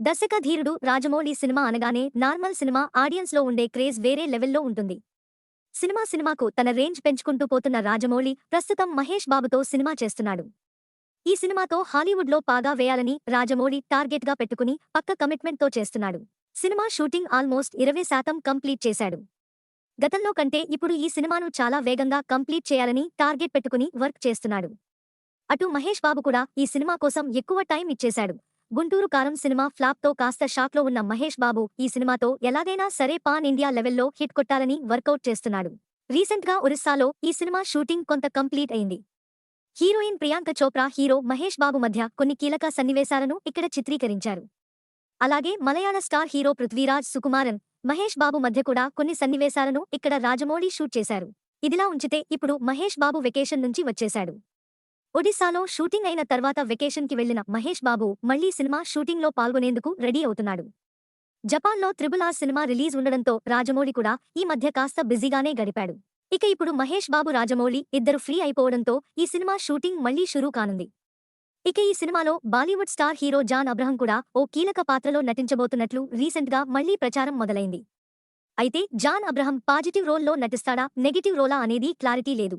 దర్శక ధీరుడు రాజమౌళి సినిమా అనగానే నార్మల్ సినిమా ఆడియన్స్లో ఉండే క్రేజ్ వేరే లెవెల్లో ఉంటుంది. సినిమా సినిమాకు తన రేంజ్ పెంచుకుంటూ పోతున్న రాజమౌళి ప్రస్తుతం మహేష్ బాబుతో సినిమా చేస్తున్నాడు. ఈ సినిమాతో హాలీవుడ్లో పాగా వేయాలని రాజమౌళి టార్గెట్గా పెట్టుకుని పక్క కమిట్మెంట్తో చేస్తున్నాడు. సినిమా షూటింగ్ ఆల్మోస్ట్ ఇరవై శాతం కంప్లీట్ చేశాడు. గతంలో కంటే ఇప్పుడు ఈ సినిమాను చాలా వేగంగా కంప్లీట్ చేయాలని టార్గెట్ పెట్టుకుని వర్క్ చేస్తున్నాడు. అటు మహేష్ బాబు కూడా ఈ సినిమా కోసం ఎక్కువ టైం ఇచ్చేశాడు. గుంటూరు కారం సినిమా ఫ్లాప్తో కాస్త షాక్లో ఉన్న మహేష్ బాబు ఈ సినిమాతో ఎలాగైనా సరే పాన్ ఇండియా లెవెల్లో హిట్ కొట్టాలని వర్కౌట్ చేస్తున్నాడు. రీసెంట్గా ఒరిస్సాలో ఈ సినిమా షూటింగ్ కొంత కంప్లీట్ అయింది. హీరోయిన్ ప్రియాంక చోప్రా హీరో మహేష్ బాబు మధ్య కొన్ని కీలక సన్నివేశాలను ఇక్కడ చిత్రీకరించారు. అలాగే మలయాళ స్టార్ హీరో పృథ్వీరాజ్ సుకుమారన్ మహేష్ బాబు మధ్య కూడా కొన్ని సన్నివేశాలను ఇక్కడ రాజమౌళి షూట్ చేశారు. ఇదిలా ఉంచితే ఇప్పుడు మహేష్ బాబు వెకేషన్ నుంచి వచ్చేశాడు. ఒడిశాలో షూటింగ్ అయిన తర్వాత వెకేషన్కి వెళ్ళిన మహేష్ బాబు మళ్ళీ సినిమా షూటింగ్లో పాల్గొనేందుకు రెడీ అవుతున్నాడు. జపాన్లో త్రిబుల్ ఆర్ సినిమా రిలీజ్ ఉండడంతో రాజమౌళి కూడా ఈ మధ్య కాస్త బిజీగానే గడిపాడు. ఇక ఇప్పుడు మహేష్ బాబు రాజమౌళి ఇద్దరు ఫ్రీ అయిపోవడంతో ఈ సినిమా షూటింగ్ మళ్ళీ షురూ కానుంది. ఇక ఈ సినిమాలో Bollywood star hero John Abraham కూడా ఓ కీలక పాత్రలో నటించబోతున్నట్లు రీసెంట్గా మళ్ళీ ప్రచారం మొదలైంది. అయితే జాన్ అబ్రహం పాజిటివ్ రోల్లో నటిస్తాడా నెగిటివ్ రోలా అనేది క్లారిటీ లేదు.